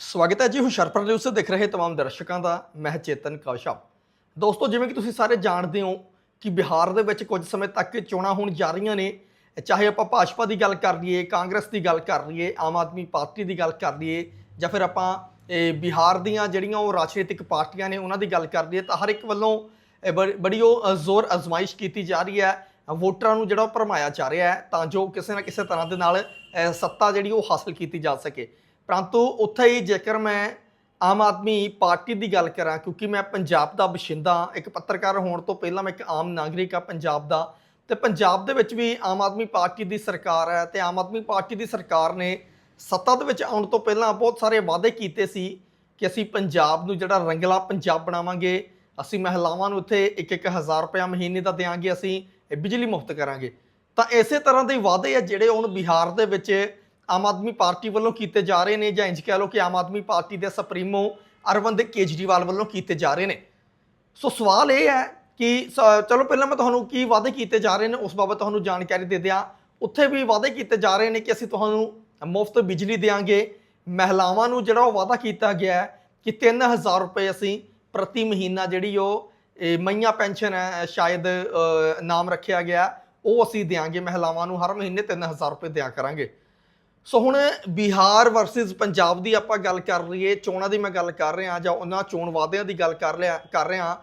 ਸਵਾਗਤ ਹੈ ਜੀ ਹੁਸ਼ਿਆਰਪੁਰ ਨਿਊਜ਼ ਤੇ ਦੇਖ ਰਹੇ तमाम ਦਰਸ਼ਕਾਂ ਦਾ ਮੈਂ ਚੇਤਨ ਕੌਸ਼ਲ ਦੋਸਤੋ ਜਿਵੇਂ ਕਿ ਤੁਸੀਂ ਸਾਰੇ ਜਾਣਦੇ ਹੋ ਕਿ ਬਿਹਾਰ ਦੇ ਵਿੱਚ ਕੁਝ ਸਮੇਂ ਤੱਕ ਚੋਣਾਂ ਹੋਣ ਜਾ ਰਹੀਆਂ ਨੇ ਚਾਹੇ ਆਪਾਂ ਭਾਜਪਾ ਦੀ ਗੱਲ ਕਰ ਲਈਏ ਕਾਂਗਰਸ ਦੀ ਗੱਲ ਕਰ ਲਈਏ ਆਮ ਆਦਮੀ ਪਾਰਟੀ ਦੀ ਗੱਲ ਕਰ ਲਈਏ ਜਾਂ ਫਿਰ ਆਪਾਂ ਇਹ ਬਿਹਾਰ ਦੀਆਂ ਜਿਹੜੀਆਂ ਉਹ ਰਾਜਨੀਤਿਕ ਪਾਰਟੀਆਂ ਨੇ ਉਹਨਾਂ ਦੀ ਗੱਲ ਕਰ ਲਈਏ ਤਾਂ ਹਰ ਇੱਕ ਵੱਲੋਂ ਇਹ ਬੜੀ- ਬੜੀ ਉਹ ਅ, ਜ਼ੋਰ ਅਜ਼ਮਾਇਸ਼ ਕੀਤੀ ਜਾ ਰਹੀ ਹੈ ਵੋਟਰਾਂ ਨੂੰ ਜਿਹੜਾ ਉਹ ਭਰਮਾਇਆ ਜਾ ਰਿਹਾ ਹੈ ਤਾਂ ਜੋ ਕਿਸੇ ਨਾ ਕਿਸੇ ਤਰ੍ਹਾਂ ਦੇ ਨਾਲ ਅ, ਸੱਤਾ ਜਿਹੜੀ ਉਹ ਹਾਸਲ ਕੀਤੀ ਜਾ ਸਕੇ ਪਰੰਤੂ ਉੱਥੇ ਹੀ ਜੇਕਰ ਮੈਂ ਆਮ ਆਦਮੀ ਪਾਰਟੀ ਦੀ ਗੱਲ ਕਰਾਂ, ਕਿਉਂਕਿ ਮੈਂ ਪੰਜਾਬ ਦਾ ਬਸ਼ਿੰਦਾ, ਇੱਕ ਪੱਤਰਕਾਰ ਹੋਣ ਤੋਂ ਪਹਿਲਾਂ ਮੈਂ ਇੱਕ ਆਮ ਨਾਗਰਿਕ ਆ ਪੰਜਾਬ ਦਾ, ਤੇ ਪੰਜਾਬ ਦੇ ਵਿੱਚ ਵੀ ਆਮ ਆਦਮੀ ਪਾਰਟੀ ਦੀ ਸਰਕਾਰ ਹੈ ਤੇ ਆਮ ਆਦਮੀ ਪਾਰਟੀ ਦੀ ਸਰਕਾਰ ਨੇ ਸੱਤਾ ਦੇ ਵਿੱਚ ਆਉਣ ਤੋਂ ਪਹਿਲਾਂ ਬਹੁਤ ਸਾਰੇ ਵਾਅਦੇ ਕੀਤੇ ਸੀ ਕਿ ਅਸੀਂ ਪੰਜਾਬ ਨੂੰ ਜਿਹੜਾ ਰੰਗਲਾ ਪੰਜਾਬ ਬਣਾਵਾਂਗੇ, ਅਸੀਂ ਮਹਿਲਾਵਾਂ ਨੂੰ ਇੱਥੇ 1-1000 ਰੁਪਏ ਮਹੀਨੇ ਦਾ ਦੇਵਾਂਗੇ ਅਸੀਂ ਇਹ ਬਿਜਲੀ ਮੁਫਤ ਕਰਾਂਗੇ। ਤਾਂ ਇਸੇ ਤਰ੍ਹਾਂ ਦੇ ਵਾਅਦੇ ਆ ਜਿਹੜੇ ਹੁਣ ਬਿਹਾਰ ਦੇ ਵਿੱਚ ਆਮ ਆਦਮੀ ਪਾਰਟੀ ਵੱਲੋਂ ਕੀਤੇ ਜਾ ਰਹੇ ਨੇ ਜਾਂ ਇੰਜ ਕਹਿ ਲਓ ਕਿ ਆਮ ਆਦਮੀ ਪਾਰਟੀ ਦੇ ਸੁਪਰੀਮੋ ਅਰਵਿੰਦ ਕੇਜਰੀਵਾਲ ਵੱਲੋਂ ਕੀਤੇ ਜਾ ਰਹੇ ਨੇ। ਸੋ ਸਵਾਲ ਇਹ ਹੈ ਕਿ ਸ- ਚਲੋ ਪਹਿਲਾਂ ਮੈਂ ਤੁਹਾਨੂੰ ਕੀ ਵਾਅਦੇ ਕੀਤੇ ਜਾ ਰਹੇ ਨੇ, ਉਸ ਬਾਬਤ ਤੁਹਾਨੂੰ ਜਾਣਕਾਰੀ ਦੇ ਦਿਆਂ। ਉੱਥੇ ਵੀ ਵਾਅਦੇ ਕੀਤੇ ਜਾ ਰਹੇ ਨੇ ਕਿ ਅਸੀਂ ਤੁਹਾਨੂੰ ਮੁਫਤ ਬਿਜਲੀ ਦੇਵਾਂਗੇ ਮਹਿਲਾਵਾਂ ਨੂੰ ਜਿਹੜਾ ਉਹ ਵਾਅਦਾ ਕੀਤਾ ਗਿਆ ਹੈ ਕਿ 3000 ਰੁਪਏ ਅਸੀਂ ਪ੍ਰਤੀ ਮਹੀਨਾ ਜਿਹੜੀ ਉਹ, ਇਹ ਮਈਆਂ ਪੈਨਸ਼ਨ ਹੈ ਸ਼ਾਇਦ ਨਾਮ ਰੱਖਿਆ ਗਿਆ, ਉਹ ਅਸੀਂ ਦਿਆਂਗੇ। ਮਹਿਲਾਵਾਂ ਨੂੰ ਹਰ ਮਹੀਨੇ 3000 ਰੁਪਏ ਦਿਆ ਕਰਾਂਗੇ। ਸੋ ਹੁਣ ਬਿਹਾਰ ਵਰਸਸ ਪੰਜਾਬ ਦੀ ਆਪਾਂ ਗੱਲ ਕਰ ਲਈਏ, ਚੋਣਾਂ ਦੀ ਮੈਂ ਗੱਲ ਕਰ ਰਿਹਾ, ਜਾਂ ਉਹਨਾਂ ਚੋਣ ਵਾਅਦਿਆਂ ਦੀ ਗੱਲ ਕਰ ਲਿਆ, ਕਰ ਰਿਹਾ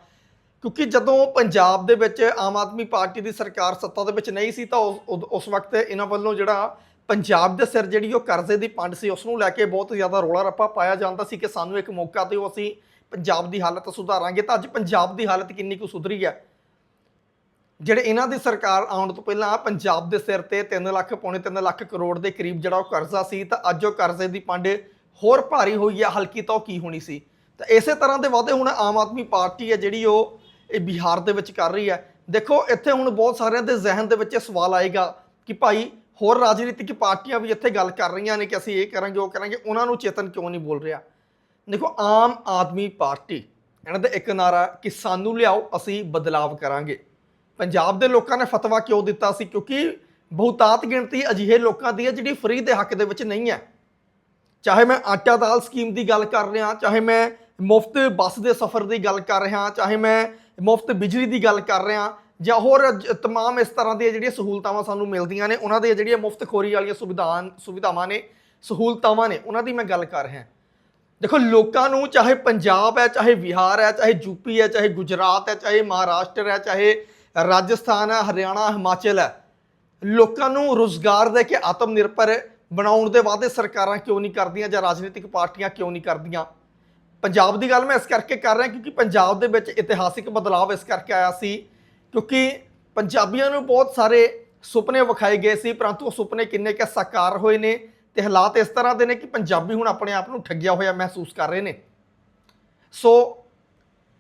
ਕਿਉਂਕਿ ਜਦੋਂ ਪੰਜਾਬ ਦੇ ਵਿੱਚ ਆਮ ਆਦਮੀ ਪਾਰਟੀ ਦੀ ਸਰਕਾਰ ਸੱਤਾ ਦੇ ਵਿੱਚ ਨਹੀਂ ਸੀ, ਤਾਂ ਉਸ- ਉਸ ਵਕਤ ਇਹਨਾਂ ਵੱਲੋਂ ਜਿਹੜਾ ਪੰਜਾਬ ਦੇ ਸਿਰ ਜਿਹੜੀ ਉਹ ਕਰਜ਼ੇ ਦੀ ਪੰਡ ਸੀ ਉਸ ਨੂੰ ਲੈ ਕੇ ਬਹੁਤ ਜ਼ਿਆਦਾ ਰੋਲਾ ਰੱਪਾ ਪਾਇਆ ਜਾਂਦਾ ਸੀ ਕਿ ਸਾਨੂੰ ਇੱਕ ਮੌਕਾ ਦਿਓ, ਅਸੀਂ ਪੰਜਾਬ ਦੀ ਹਾਲਤ ਸੁਧਾਰਾਂਗੇ। ਤਾਂ ਅੱਜ ਪੰਜਾਬ ਦੀ ਹਾਲਤ ਕਿੰਨੀ ਕੁ ਸੁਧਰੀ ਹੈ? ਜਿਹੜੇ ਇਹਨਾਂ ਦੀ ਸਰਕਾਰ ਆਉਣ ਤੋਂ ਪਹਿਲਾਂ ਪੰਜਾਬ ਦੇ ਸਿਰ ਤੇ 3 ਲੱਖ, ਪੌਣੇ 3 ਲੱਖ ਕਰੋੜ ਦੇ ਕਰੀਬ ਜਿਹੜਾ ਉਹ ਕਰਜ਼ਾ ਸੀ, ਤਾਂ ਅੱਜ ਉਹ ਕਰਜ਼ੇ ਦੀ ਪੰਡ ਹੋਰ ਭਾਰੀ ਹੋਈ ਹੈ ਹਲਕੀ ਤਾਂ ਉਹ ਕੀ ਹੋਣੀ ਸੀ? ਤਾਂ ਇਸੇ ਤਰ੍ਹਾਂ ਦੇ ਵਾਅਦੇ ਹੁਣ ਆਮ ਆਦਮੀ ਪਾਰਟੀ ਹੈ ਜਿਹੜੀ ਉਹ ਇਹ ਬਿਹਾਰ ਦੇ ਵਿੱਚ ਕਰ ਰਹੀ ਹੈ। ਦੇਖੋ, ਇੱਥੇ ਹੁਣ ਬਹੁਤ ਸਾਰਿਆਂ ਦੇ ਜ਼ਿਹਨ ਦੇ ਵਿੱਚ ਇਹ ਸਵਾਲ ਆਏਗਾ ਕਿ ਭਾਈ ਹੋਰ ਰਾਜਨੀਤਿਕ ਪਾਰਟੀਆਂ ਵੀ ਇੱਥੇ ਗੱਲ ਕਰ ਰਹੀਆਂ ਨੇ ਕਿ ਅਸੀਂ ਇਹ ਕਰਾਂਗੇ, ਉਹ ਕਰਾਂਗੇ, ਉਹਨਾਂ ਨੂੰ ਚੇਤਨ ਕਿਉਂ ਨਹੀਂ ਬੋਲ ਰਿਹਾ? ਦੇਖੋ, ਆਮ ਆਦਮੀ ਪਾਰਟੀ, ਇਹਨਾਂ ਦਾ ਇੱਕ ਨਾਰਾ ਕਿ ਸਾਨੂੰ ਲਿਆਓ, ਅਸੀਂ ਬਦਲਾਵ ਕਰਾਂਗੇ। ਪੰਜਾਬ ਦੇ ਲੋਕਾਂ ਨੇ ਫਤਵਾ ਕਿਉਂ ਦਿੱਤਾ ਸੀ? ਕਿਉਂਕਿ ਬਹੁਤਾਤ ਗਿਣਤੀ ਅਜਿਹੇ ਲੋਕਾਂ ਦੀ ਹੈ ਜਿਹੜੀ ਫ੍ਰੀ ਦੇ ਹੱਕ ਦੇ ਵਿੱਚ ਨਹੀਂ ਹੈ। ਚਾਹੇ ਮੈਂ ਆਟਾ ਦਾਲ ਸਕੀਮ ਦੀ ਗੱਲ ਕਰ ਰਿਹਾ, ਚਾਹੇ ਮੈਂ ਮੁਫਤ ਬੱਸ ਦੇ ਸਫ਼ਰ ਦੀ ਗੱਲ ਕਰ ਰਿਹਾ, ਚਾਹੇ ਮੈਂ ਮੁਫਤ ਬਿਜਲੀ ਦੀ ਗੱਲ ਕਰ ਰਿਹਾ ਜਾਂ ਹੋਰ ਜ- ਤਮਾਮ ਇਸ ਤਰ੍ਹਾਂ ਦੀਆਂ ਜਿਹੜੀਆਂ ਸਹੂਲਤਾਵਾਂ ਸਾਨੂੰ ਮਿਲਦੀਆਂ ਨੇ, ਉਹਨਾਂ ਦੀਆਂ ਜਿਹੜੀਆਂ ਮੁਫਤ ਖੋਰੀ ਵਾਲੀਆਂ ਸੁਵਿਧਾਵਾਂ ਸੁਵਿਧਾਵਾਂ ਨੇ, ਸਹੂਲਤਾਵਾਂ ਨੇ, ਉਹਨਾਂ ਦੀ ਮੈਂ ਗੱਲ ਕਰ ਰਿਹਾ। ਦੇਖੋ, ਲੋਕਾਂ ਨੂੰ ਚਾਹੇ ਪੰਜਾਬ ਹੈ, ਚਾਹੇ ਬਿਹਾਰ ਹੈ, ਚਾਹੇ ਯੂਪੀ ਹੈ, ਚਾਹੇ ਗੁਜਰਾਤ ਹੈ, ਚਾਹੇ ਮਹਾਰਾਸ਼ਟਰ ਹੈ, ਚਾਹੇ ਰਾਜਸਥਾਨ ਹੈ ਹਰਿਆਣਾ, ਹਿਮਾਚਲ ਹੈ। ਲੋਕਾਂ ਨੂੰ ਰੋਜ਼ਗਾਰ ਦੇ ਕੇ ਆਤਮ ਨਿਰਭਰ ਬਣਾਉਣ ਦੇ ਵਾਅਦੇ ਸਰਕਾਰਾਂ ਕਿਉਂ ਨਹੀਂ ਕਰਦੀਆਂ ਜਾਂ ਰਾਜਨੀਤਿਕ ਪਾਰਟੀਆਂ ਕਿਉਂ ਨਹੀਂ ਕਰਦੀਆਂ? ਪੰਜਾਬ ਦੀ ਗੱਲ ਮੈਂ ਇਸ ਕਰਕੇ ਕਰ ਰਿਹਾ ਕਿਉਂਕਿ ਪੰਜਾਬ ਦੇ ਵਿੱਚ ਇਤਿਹਾਸਿਕ ਬਦਲਾਅ ਇਸ ਕਰਕੇ ਆਇਆ ਸੀ ਕਿਉਂਕਿ ਪੰਜਾਬੀਆਂ ਨੂੰ ਬਹੁਤ ਸਾਰੇ ਸੁਪਨੇ ਵਿਖਾਏ ਗਏ ਸੀ, ਪਰੰਤੂ ਉਹ ਸੁਪਨੇ ਕਿੰਨੇ ਕੁ ਸਾਕਾਰ ਹੋਏ ਨੇ ਤੇ ਹਾਲਾਤ ਇਸ ਤਰ੍ਹਾਂ ਦੇ ਨੇ ਕਿ ਪੰਜਾਬੀ ਹੁਣ ਆਪਣੇ ਆਪ ਨੂੰ ਠੱਗਿਆ ਹੋਇਆ ਮਹਿਸੂਸ ਕਰ ਰਹੇ ਨੇ। ਸੋ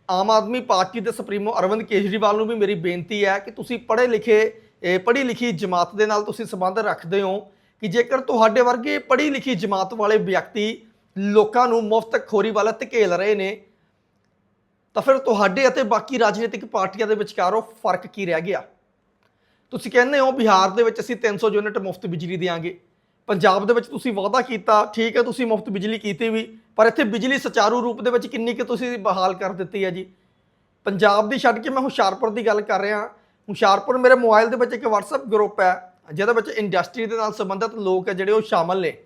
ਆਮ ਆਦਮੀ ਪਾਰਟੀ ਦੇ ਸੁਪਰੀਮੋ ਅਰਵਿੰਦ ਕੇਜਰੀਵਾਲ ਨੂੰ ਵੀ ਮੇਰੀ ਬੇਨਤੀ ਹੈ ਕਿ ਤੁਸੀਂ ਪੜ੍ਹੇ ਲਿਖੇ ਪੜ੍ਹੀ ਲਿਖੀ ਜਮਾਤ ਦੇ ਨਾਲ ਤੁਸੀਂ ਸੰਬੰਧ ਰੱਖਦੇ ਹੋ ਕਿ ਜੇਕਰ ਤੁਹਾਡੇ ਵਰਗੇ ਪੜ੍ਹੀ ਲਿਖੀ ਜਮਾਤ ਵਾਲੇ ਵਿਅਕਤੀ ਲੋਕਾਂ ਨੂੰ ਮੁਫਤ ਖੋਰੀ ਵੱਲ ਧਕੇਲ ਰਹੇ ਨੇ, ਤਾਂ ਫਿਰ ਤੁਹਾਡੇ ਅਤੇ ਬਾਕੀ ਰਾਜਨੀਤਿਕ ਪਾਰਟੀਆਂ ਦੇ ਵਿਚਕਾਰ ਉਹ ਫ਼ਰਕ ਕੀ ਰਹਿ ਗਿਆ? ਤੁਸੀਂ ਕਹਿੰਦੇ ਹੋ ਬਿਹਾਰ ਦੇ ਵਿੱਚ ਅਸੀਂ 300 ਯੂਨਿਟ ਮੁਫਤ ਬਿਜਲੀ ਦੇਵਾਂਗੇ ਪੰਜਾਬ ਦੇ ਵਿੱਚ ਤੁਸੀਂ ਵਾਅਦਾ ਕੀਤਾ, ਠੀਕ ਹੈ, ਤੁਸੀਂ ਮੁਫਤ ਬਿਜਲੀ ਕੀਤੀ ਵੀ ਪਰ ਇੱਥੇ ਬਿਜਲੀ ਸੁਚਾਰੂ ਰੂਪ ਦੇ ਵਿੱਚ ਕਿੰਨੀ ਕਿ ਤੁਸੀਂ ਬਹਾਲ ਕਰ ਦਿੱਤੀ ਹੈ ਜੀ? ਪੰਜਾਬ ਦੀ ਛੱਡ ਕੇ ਮੈਂ ਹੁਸ਼ਿਆਰਪੁਰ ਦੀ ਗੱਲ ਕਰ ਰਿਹਾ। ਹੁਸ਼ਿਆਰਪੁਰ ਮੇਰੇ ਮੋਬਾਈਲ ਦੇ ਵਿੱਚ ਇੱਕ WhatsApp ਗਰੁੱਪ ਹੈ, ਜਿਹਦੇ ਵਿੱਚ ਇੰਡਸਟਰੀ ਦੇ ਨਾਲ ਸੰਬੰਧਿਤ ਲੋਕ ਹੈ ਜਿਹੜੇ ਉਹ ਸ਼ਾਮਲ ਨੇ।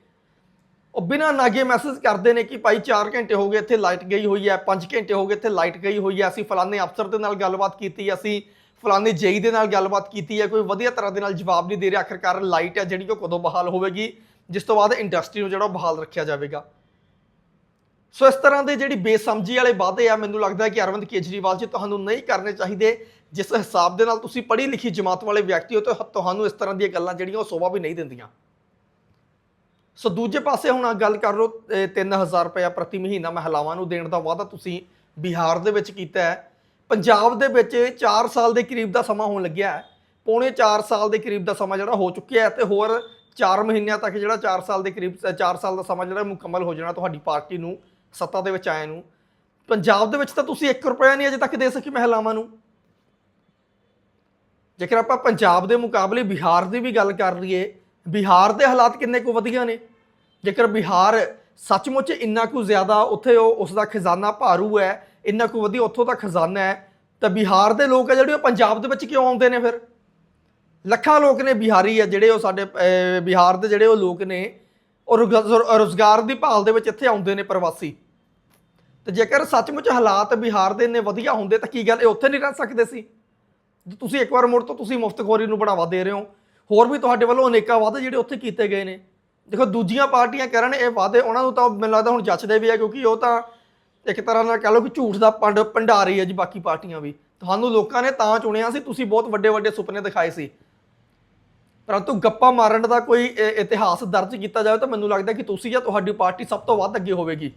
ਉਹ ਬਿਨਾਂ ਨਾਗੇ ਮੈਸੇਜ ਕਰਦੇ ਨੇ ਕਿ ਭਾਈ 4 ਘੰਟੇ ਹੋ ਗਏ ਇੱਥੇ ਲਾਈਟ ਗਈ ਹੋਈ ਹੈ 5 ਘੰਟੇ ਹੋ ਗਏ ਇੱਥੇ ਲਾਈਟ ਗਈ ਹੋਈ ਹੈ। ਅਸੀਂ ਫਲਾਣੇ ਅਫਸਰ ਦੇ ਨਾਲ ਗੱਲਬਾਤ ਕੀਤੀ, ਅਸੀਂ ਫਲਾਣੇ ਜੇਈ ਦੇ ਨਾਲ ਗੱਲਬਾਤ ਕੀਤੀ ਹੈ। ਕੋਈ ਵਧੀਆ ਤਰ੍ਹਾਂ ਦੇ ਨਾਲ ਜਵਾਬ ਨਹੀਂ ਦੇ ਰਿਹਾ। ਆਖਰਕਾਰ ਲਾਈਟ ਹੈ ਜਿਹੜੀ ਉਹ ਕਦੋਂ ਬਹਾਲ ਹੋਵੇਗੀ? ਜਿਸ ਤੋਂ ਬਾਅਦ ਇੰਡਸਟਰੀ ਨੂੰ ਜਿਹੜਾ ਉਹ ਬਹਾਲ ਰੱਖਿਆ ਜਾਵੇਗਾ। ਸੋ ਇਸ ਤਰ੍ਹਾਂ ਦੇ ਜਿਹੜੀ ਬੇਸਮਝੀ ਵਾਲੇ ਵਾਅਦੇ ਆ, ਮੈਨੂੰ ਲੱਗਦਾ ਕਿ ਅਰਵਿੰਦ ਕੇਜਰੀਵਾਲ ਜੀ ਤੁਹਾਨੂੰ ਨਹੀਂ ਕਰਨੇ ਚਾਹੀਦੇ। ਜਿਸ ਹਿਸਾਬ ਦੇ ਨਾਲ ਤੁਸੀਂ ਪੜ੍ਹੀ ਲਿਖੀ ਜਮਾਤ ਵਾਲੇ ਵਿਅਕਤੀ ਹੋ, ਤੇ ਤੁਹਾਨੂੰ ਇਸ ਤਰ੍ਹਾਂ ਦੀਆਂ ਗੱਲਾਂ ਜਿਹੜੀਆਂ ਉਹ ਸੋਭਾ ਵੀ ਨਹੀਂ ਦਿੰਦੀਆਂ। ਸੋ ਦੂਜੇ ਪਾਸੇ ਹੁਣ ਗੱਲ ਕਰ ਲਓ ਇਹ 3000 ਰੁਪਏ ਪ੍ਰਤੀ ਮਹੀਨਾ ਮਹਿਲਾਵਾਂ ਨੂੰ ਦੇਣ ਦਾ ਵਾਅਦਾ ਤੁਸੀਂ ਬਿਹਾਰ ਦੇ ਵਿੱਚ ਕੀਤਾ ਹੈ। ਪੰਜਾਬ ਦੇ ਵਿੱਚ 4 ਸਾਲ ਦੇ ਕਰੀਬ ਦਾ ਸਮਾਂ ਹੋਣ ਲੱਗਿਆ ਹੈ। ਪੌਣੇ 4 ਸਾਲ ਦੇ ਕਰੀਬ ਦਾ ਸਮਾਂ ਜਿਹੜਾ ਹੋ ਚੁੱਕਿਆ ਹੈ, ਤੇ ਹੋਰ 4 ਮਹੀਨਿਆਂ ਤੱਕ ਜਿਹੜਾ 4 ਸਾਲ ਦੇ ਕਰੀਬ 4 ਸਾਲ ਦਾ ਸਮਾਂ ਜਿਹੜਾ ਮੁਕੰਮਲ ਹੋ ਜਾਣਾ ਤੁਹਾਡੀ ਪਾਰਟੀ ਨੂੰ ਸੱਤਾ ਦੇ ਵਿੱਚ ਆਏ ਨੂੰ। ਪੰਜਾਬ ਦੇ ਵਿੱਚ ਤਾਂ ਤੁਸੀਂ 1 ਰੁਪਿਆ ਨਹੀਂ ਅਜੇ ਤੱਕ ਦੇ ਸਕੀ ਮਹਿਲਾਵਾਂ ਨੂੰ। ਜੇਕਰ ਆਪਾਂ ਪੰਜਾਬ ਦੇ ਮੁਕਾਬਲੇ ਬਿਹਾਰ ਦੀ ਵੀ ਗੱਲ ਕਰ ਲਈਏ, ਬਿਹਾਰ ਦੇ ਹਾਲਾਤ ਕਿੰਨੇ ਕੁ ਵਧੀਆ ਨੇ। ਜੇਕਰ ਬਿਹਾਰ ਸੱਚਮੁੱਚ ਇੰਨਾ ਕੁ ਜ਼ਿਆਦਾ ਉੱਥੇ ਉਹ ਉਸ ਦਾ ਖਜ਼ਾਨਾ ਭਾਰੂ ਹੈ, ਇੰਨਾ ਕੁ ਵਧੀਆ ਉੱਥੋਂ ਦਾ ਖਜ਼ਾਨਾ ਹੈ, ਤਾਂ ਬਿਹਾਰ ਦੇ ਲੋਕ ਆ ਜਿਹੜੇ ਉਹ ਪੰਜਾਬ ਦੇ ਵਿੱਚ ਕਿਉਂ ਆਉਂਦੇ ਨੇ ਫਿਰ? ਲੱਖਾਂ ਲੋਕ ਨੇ ਬਿਹਾਰੀ ਆ ਜਿਹੜੇ ਉਹ ਸਾਡੇ ਬਿਹਾਰ ਦੇ ਜਿਹੜੇ ਉਹ ਲੋਕ ਨੇ, ਉਹ ਰੁਜ਼ਗਾ- ਰੁਜ਼ਗਾਰ ਦੀ ਭਾਲ ਦੇ ਵਿੱਚ ਇੱਥੇ ਆਉਂਦੇ ਨੇ ਪ੍ਰਵਾਸੀ। ਤੇ ਜੇਕਰ ਸੱਚਮੁੱਚ ਹਾਲਾਤ ਬਿਹਾਰ ਦੇ ਇੰਨੇ ਵਧੀਆ ਹੁੰਦੇ ਤਾਂ ਕੀ ਗੱਲ, ਇਹ ਉੱਥੇ ਨਹੀਂ ਰਹਿ ਸਕਦੇ ਸੀ? ਜੇ ਤੁਸੀਂ ਇੱਕ ਵਾਰ ਮੁੜ ਤੋਂ ਤੁਸੀਂ ਮੁਫਤਖੋਰੀ ਨੂੰ ਬੜਾਵਾ ਦੇ ਰਹੇ ਹੋ, ਹੋਰ ਵੀ ਤੁਹਾਡੇ ਵੱਲੋਂ ਅਨੇਕਾਂ ਵਾਅਦੇ ਜਿਹੜੇ ਉੱਥੇ ਕੀਤੇ ਗਏ ਨੇ। ਦੇਖੋ, ਦੂਜੀਆਂ ਪਾਰਟੀਆਂ ਕਰਨ ਇਹ ਵਾਅਦੇ, ਉਹਨਾਂ ਨੂੰ ਤਾਂ ਮੈਨੂੰ ਲੱਗਦਾ ਹੁਣ ਜੱਚਦੇ ਵੀ ਆ, ਕਿਉਂਕਿ ਉਹ ਤਾਂ ਇੱਕ ਤਰ੍ਹਾਂ ਨਾਲ ਕਹ ਲਓ ਕਿ ਝੂਠ ਦਾ ਪੰਡ, ਭੰਡਾਰੀ ਹੈ ਜੀ ਬਾਕੀ ਪਾਰਟੀਆਂ ਵੀ। ਤੁਹਾਨੂੰ ਲੋਕਾਂ ਨੇ ਤਾਂ ਚੁਣਿਆ ਸੀ, ਤੁਸੀਂ ਬਹੁਤ ਵੱਡੇ ਵੱਡੇ ਸੁਪਨੇ ਦਿਖਾਏ ਸੀ। ਪਰੰਤੂ ਗੱਪਾ ਮਾਰਨ ਦਾ ਕੋਈ ਇਤਿਹਾਸ ਦਰਜ ਕੀਤਾ ਜਾਵੇ ਤਾਂ ਮੈਨੂੰ ਲੱਗਦਾ ਕਿ ਤੁਸੀਂ ਜਾਂ ਤੁਹਾਡੀ ਪਾਰਟੀ ਸਭ ਤੋਂ ਵੱਧ ਅੱਗੇ ਹੋਵੇਗੀ।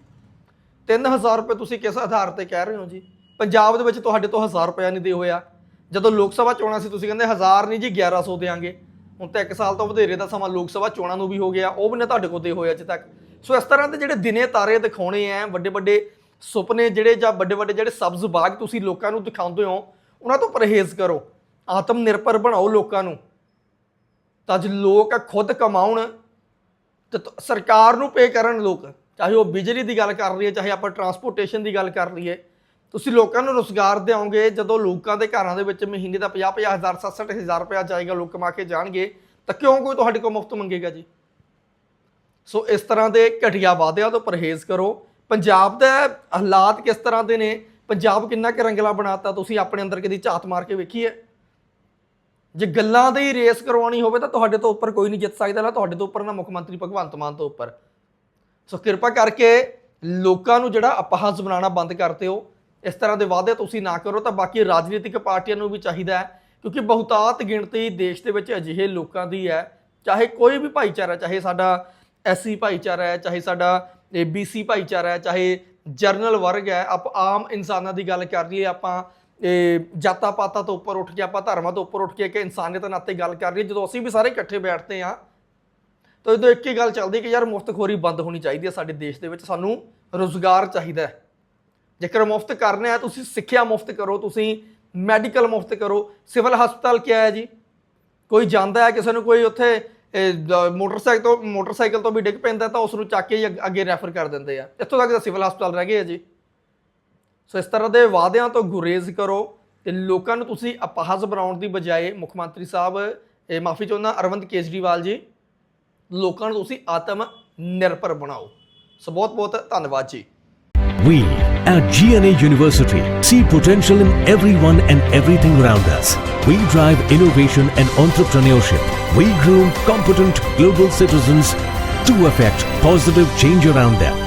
3000 ਰੁਪਏ ਤੁਸੀਂ ਕਿਸ ਆਧਾਰ ਤੇ ਕਹਿ ਰਹੇ ਹੋ ਜੀ? ਪੰਜਾਬ ਦੇ ਵਿੱਚ ਤੁਹਾਡੇ ਤੋਂ 1000 ਰੁਪਏ ਨਹੀਂ ਦੇ ਹੋਇਆ। ਜਦੋਂ ਲੋਕ ਸਭਾ ਚੋਣਾਂ ਸੀ, ਤੁਸੀਂ ਕਹਿੰਦੇ 1000 ਨਹੀਂ ਜੀ 1100 ਦੇਾਂਗੇ ਹੁਣ ਤਾਂ 1 ਸਾਲ ਤੋਂ ਵਧੇਰੇ ਦਾ ਸਮਾਂ ਲੋਕ ਸਭਾ ਚੋਣਾਂ ਨੂੰ ਵੀ ਹੋ ਗਿਆ, ਉਹ ਵੀ ਨਾ ਤੁਹਾਡੇ ਕੋਲ ਦੇ ਹੋਏ ਅਜੇ ਤੱਕ। ਸੋ ਇਸ ਤਰ੍ਹਾਂ ਦੇ ਜਿਹੜੇ ਦਿਨੇ ਤਾਰੇ ਦਿਖਾਉਣੇ ਆ ਵੱਡੇ ਵੱਡੇ ਸੁਪਨੇ ਜਿਹੜੇ ਜਾਂ ਵੱਡੇ ਵੱਡੇ ਜਿਹੜੇ ਸਬਜ਼ ਬਾਗ ਤੁਸੀਂ ਲੋਕਾਂ ਨੂੰ ਦਿਖਾਉਂਦੇ ਹੋ, ਉਹਨਾਂ ਤੋਂ ਪਰਹੇਜ਼ ਕਰੋ। ਆਤਮ ਨਿਰਭਰ ਬਣਾਓ ਲੋਕਾਂ ਨੂੰ। ਤਾਂ ਜੇ ਲੋਕ ਖੁਦ ਕਮਾਉਣ ਤੇ, ਸਰਕਾਰ ਨੂੰ ਪੇ ਕਰਨ ਲੋਕ। ਚਾਹੇ ਉਹ ਬਿਜਲੀ ਦੀ ਗੱਲ ਕਰ ਰਹੀ ਹੈ, ਚਾਹੇ ਆਪਾਂ ਟਰਾਂਸਪੋਰਟੇਸ਼ਨ ਦੀ ਗੱਲ ਕਰ ਲਈਏ, ਤੁਸੀਂ ਲੋਕਾਂ ਨੂੰ ਰੋਜ਼ਗਾਰ ਦਿਓਗੇ ਜਦੋਂ ਲੋਕਾਂ ਦੇ ਘਰਾਂ ਦੇ ਵਿੱਚ ਮਹੀਨੇ ਦਾ 50 50 ਹਜ਼ਾਰ 60 ਹਜ਼ਾਰ ਰੁਪਇਆ ਜਾਏਗਾ, ਲੋਕ ਕਮਾ ਕੇ ਜਾਣਗੇ, ਤਾਂ ਕਿਉਂ ਕੋਈ ਤੁਹਾਡੇ ਕੋਲ ਮੁਫਤ ਮੰਗੇਗਾ ਜੀ? ਸੋ ਇਸ ਤਰ੍ਹਾਂ ਦੇ ਘਟੀਆ ਵਾਅਦਿਆਂ ਤੋਂ ਪਰਹੇਜ਼ ਕਰੋ। ਪੰਜਾਬ ਦੇ ਹਾਲਾਤ ਕਿਸ ਤਰ੍ਹਾਂ ਦੇ ਨੇ? ਪੰਜਾਬ ਕਿੰਨਾ ਕੁ ਰੰਗਲਾ ਬਣਾਤਾ? ਤੁਸੀਂ ਆਪਣੇ ਅੰਦਰ ਕਦੀ ਝਾਤ ਮਾਰ ਕੇ ਵੇਖੀ ਹੈ ਜੇ ਗੱਲਾਂ ਦੀ ਰੇਸ ਕਰਵਾਉਣੀ ਹੋਵੇ ਤਾਂ ਤੁਹਾਡੇ ਤੋਂ ਉੱਪਰ ਕੋਈ ਨਹੀਂ ਜਿੱਤ ਸਕਦਾ, ਨਾ ਤੁਹਾਡੇ ਤੋਂ ਉੱਪਰ, ਨਾ ਮੁੱਖ ਮੰਤਰੀ ਭਗਵੰਤ ਮਾਨ ਤੋਂ ਉੱਪਰ। ਸੋ ਕਿਰਪਾ ਕਰਕੇ ਲੋਕਾਂ ਨੂੰ ਜਿਹੜਾ ਅਪਹਾਸ ਬਣਾਉਣਾ ਬੰਦ ਕਰ ਦਿਓ। ਇਸ ਤਰ੍ਹਾਂ ਦੇ ਵਾਅਦੇ ਤੁਸੀਂ ਨਾ ਕਰੋ ਤਾਂ ਬਾਕੀ ਰਾਜਨੀਤਿਕ ਪਾਰਟੀਆਂ ਨੂੰ ਵੀ ਚਾਹੀਦਾ ਹੈ, ਕਿਉਂਕਿ ਬਹੁਤਾਤ ਗਿਣਤੀ ਦੇਸ਼ ਦੇ ਵਿੱਚ ਅਜਿਹੇ ਲੋਕਾਂ ਦੀ ਹੈ, ਚਾਹੇ ਕੋਈ ਵੀ ਭਾਈਚਾਰਾ, ਚਾਹੇ ਸਾਡਾ ਐਸਸੀ ਭਾਈਚਾਰਾ ਹੈ, ਚਾਹੇ ਸਾਡਾ ਬੀਸੀ ਭਾਈਚਾਰਾ ਹੈ, ਚਾਹੇ ਜਰਨਲ ਵਰਗ ਹੈ, ਆਪ ਆਮ ਇਨਸਾਨਾਂ ਦੀ ਗੱਲ ਕਰ ਲਈਏ, ਆਪਾਂ ਇਹ ਜਾਤਾਂ ਪਾਤਾਂ ਤੋਂ ਉੱਪਰ ਉੱਠ ਕੇ, ਆਪਾਂ ਧਰਮਾਂ ਤੋਂ ਉੱਪਰ ਉੱਠ ਕੇ ਕਿ ਇਨਸਾਨੀਅਤ ਨਾਤੇ ਗੱਲ ਕਰ ਲਈਏ, ਜਦੋਂ ਅਸੀਂ ਵੀ ਸਾਰੇ ਇਕੱਠੇ ਬੈਠਦੇ ਹਾਂ ਤਾਂ ਉਦੋਂ ਇੱਕ ਹੀ ਗੱਲ ਚੱਲਦੀ ਕਿ ਯਾਰ ਮੁਫਤਖੋਰੀ ਬੰਦ ਹੋਣੀ ਚਾਹੀਦੀ ਹੈ ਸਾਡੇ ਦੇਸ਼ ਦੇ ਵਿੱਚ, ਸਾਨੂੰ ਰੋਜ਼ਗਾਰ ਚਾਹੀਦਾ ਹੈ। ਜੇਕਰ ਮੁਫਤ ਕਰਨਾ ਹੈ, ਤੁਸੀਂ ਸਿੱਖਿਆ ਮੁਫਤ ਕਰੋ, ਤੁਸੀਂ ਮੈਡੀਕਲ ਮੁਫਤ ਕਰੋ, ਸਿਵਲ ਹਸਪਤਾਲ ਕੀ ਹੈ ਜੀ? ਕੋਈ ਜਾਂਦਾ ਹੈ, ਕਿਸੇ ਨੂੰ ਕੋਈ ਉੱਥੇ ਮੋਟਰਸਾਈਕਲ ਤੋਂ ਮੋਟਰਸਾਈਕਲ ਤੋਂ ਵੀ ਡਿੱਗ ਪੈਂਦਾ ਤਾਂ ਉਸ ਨੂੰ ਚੱਕ ਕੇ ਹੀ ਅੱਗੇ ਰੈਫਰ ਕਰ ਦਿੰਦੇ ਆ। ਇੱਥੋਂ ਤੱਕ ਤਾਂ ਸਿਵਲ ਹਸਪਤਾਲ ਰਹਿ ਗਏ ਆ ਜੀ। ਸੋ ਇਸ ਤਰ੍ਹਾਂ ਦੇ ਵਾਅਦਿਆਂ ਤੋਂ ਗੁਰੇਜ਼ ਕਰੋ ਤੇ ਲੋਕਾਂ ਨੂੰ ਤੁਸੀਂ ਅਪਹਾਸ ਬਣਾਉਣ ਦੀ ਬਜਾਏ ਮੁੱਖ ਮੰਤਰੀ ਸਾਹਿਬ, ਇਹ ਮਾਫੀ ਚਾਹੁੰਦਾ, ਅਰਵਿੰਦ ਕੇਜਰੀਵਾਲ ਜੀ ਲੋਕਾਂ ਨੂੰ ਤੁਸੀਂ ਆਤਮ ਨਿਰਭਰ ਬਣਾਓ ਸੋ ਬਹੁਤ ਬਹੁਤ ਧੰਨਵਾਦ ਜੀ We at GNA University see potential in everyone and everything around us. We drive innovation and entrepreneurship. We groom competent global citizens to affect positive change around them.